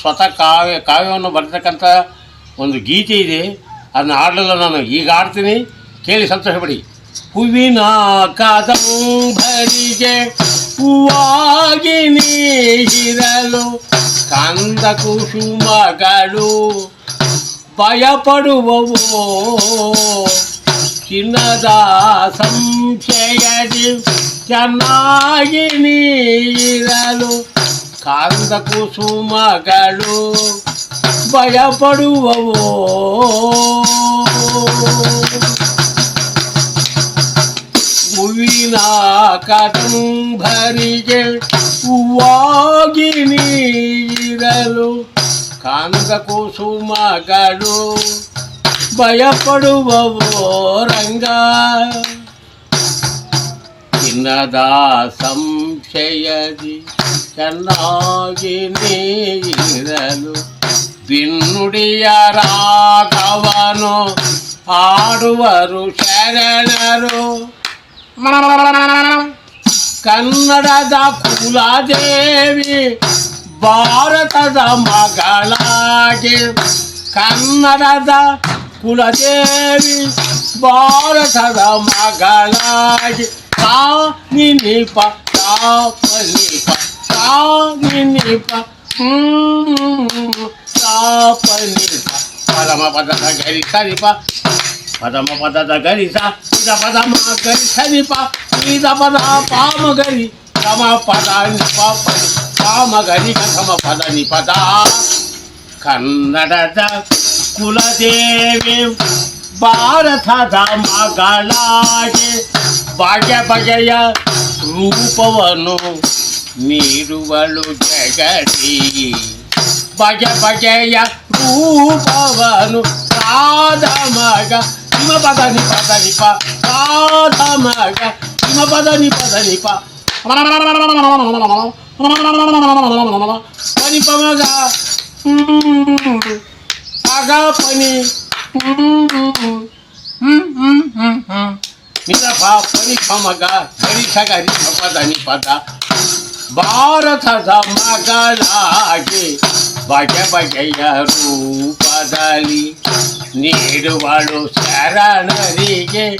ಸ್ವತಃ ಕಾವ್ಯ, ಕಾವ್ಯವನ್ನು ಬರೆತಕ್ಕಂಥ ಒಂದು ಗೀತೆ ಇದೆ. ಅದನ್ನ ಹಾಡಲು ನಾನು. ಈಗ ಆಡ್ತೀನಿ ಕೇಳಿ ಸಂತೋಷ ಪಡಿ. ಹೂವಿನ ಕಾದಂಬರಿಗೆ ಹೂವಾಗಿ ನೀರಲು ಕಂದ ಕುಸುಮಗಳು ಭಯಪಡುವವು. ಚಿನ್ನದ ಸಂಶಯದಿ ಚೆನ್ನಾಗಿ ನೀರಲು ಕಾಂದ ಕುಸುಮಗಳು ಭಯಪಡುವವು ಹೂವಿನ ಕದಂಬರಿಗೆ ಹೂವಾಗಿ ನೀರಲು ಕಾಂದ ಕುಸುಮಗಳು ಭಯಪಡುವವೋ ರಂಗ ಚಿನ್ನದ ಸಂಶಯದಿ ಚೆನ್ನಾಗಿ ನೀರಲು ಬಿನ್ನುಡಿಯ ರಾಗವನು ಆಡುವರು ಶರಣರು ಕನ್ನಡದ ಕುಲದೇವಿ ಭಾರತದ ಮಗಳಾಗಿ ಕನ್ನಡದ ಕುಲದೇವಿ ಭಾರತದ ಮಗಳಾಗಿ ತಾ ನಿನಿಪ ತಾಪನಿಪ ತಾ ನಿನಿಪ ತಾಪನಿಪ ಪರಮ ಪದದ ಗರಿ ಸರಿಪ ಪದಮ ಪದದ ಗರಿ ಸ ಇದ ಪದಮ ಗರಿ ಸರಿಪ ಇದ ಪದ ಪಾಮ ಗರಿ ಸಮ ಪದ ನಿಪ ಪದ ಪಾಮ ಗರಿ ಸಮ ಪದ ನಿಪದ ಕನ್ನಡದ ಕುಲದೇವಿ ಭಾರತದ ಮಗಳಾಗಿ ಬಗೆ ಬಗೆಯ ರೂಪವನ್ನು మీరువలు జగతి భజ భజయ రూపవను సాధమగ హిమ పదని పదని పాధమగ హిమ పదని పదని పద పని పమగ. పగ పని. నిద పని పమగ. సరి సగ పదని పద. ಭಾರತದ ಮಗಳಾಗಿ ಬಗೆ ಬಗೆಯ ರೂಪದಲ್ಲಿ ನೀಡುವಳು ಶರಣರಿಗೆ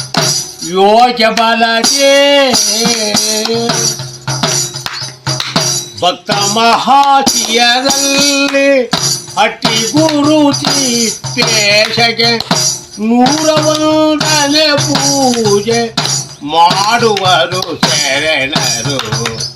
ಯೋಗ ಬಲಗೆ. ಭಕ್ತ ಮಹಾತಿಯರಲ್ಲಿ ಹಟ್ಟಿ ಗುರು ಪೇಷಗೆ ನೂರ ಒಂದನೇ ಪೂಜೆ ಮಾಡುವರು ಶರಣರು.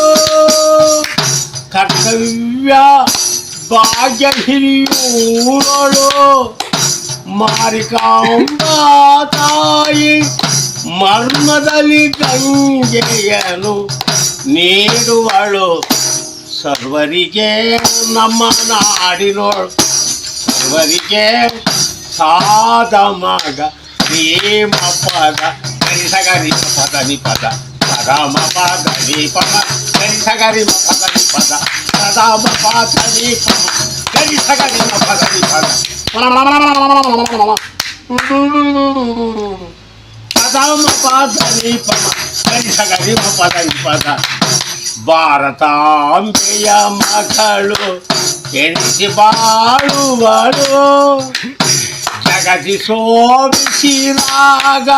ಕರ್ತವ್ಯ ಭಾಗ್ಯ ಹಿರಿಯೂರಳು ಮಾರಿಕಾಂಬ ತಾಯಿ ಮರ್ಮದಲ್ಲಿ ಗಂಗೆಯನು ನೀಡುವಳು ಸರ್ವರಿಗೆ ನಮ್ಮ ನಾಡಿನೋಳು ಸರ್ವರಿಗೆ ಸಾದ ಮಗ ಪ್ರೇಮ ಪದ ಗರಿ ಪದ ನಿ ಪದ ಪದಮ ಪದ ನಿ ಪದ ಗರಿ ಸಗರಿ ಪದ ನಿ ಪದ ಪದಮ ಪದ ನಿ ಪದ ಗರಿ ಸಗರಿ ಪದ ನಿ ಪದ ಪದಮ ಪದ ನಿ ಪದ ಗರಿ ಸಗರಿ ಪದ ನಿ ಪದ ಭಾರತಾಂಬೆಯ ಮಗಳು ಎನಿಸಿ ಬಾಳುವಳು ಜಗತಿ ಸೋಮಿಸಿರಾಗ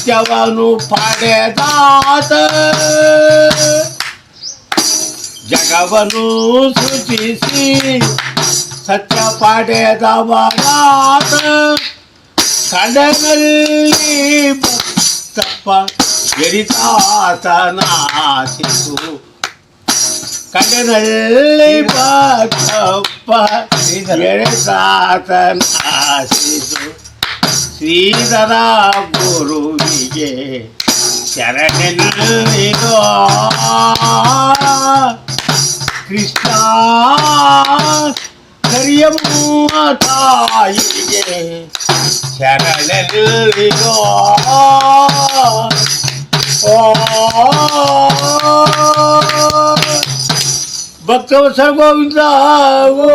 ಸತ್ಯವನ್ನು ಪಡೆದಾತ ಜಗವನ್ನು ಸೃಜಿಸಿ ಸತ್ಯ ಪಡೆದವರಾತ ಕಡನಲ್ಲಿ ತಪ್ಪ ಎರಿತಾತನಾಸಿತು ಕಡನಲ್ಲಿ ತಪ್ಪ ಎರಿತಾತನಾಸಿತು ಶ್ರೀಧರ ಗುರುವಿಗೆ ಶರಣೆಲ್ಲಿಗೋ ಕೃಷ್ಣ ಕರಿಯಮ್ಮ ತಾಯಿಗೆ ಶರಣೆಲ್ಲಿಗೋ ಓ ಭಕ್ತವ ಸರ್ಗೋವಿಂದ ಓ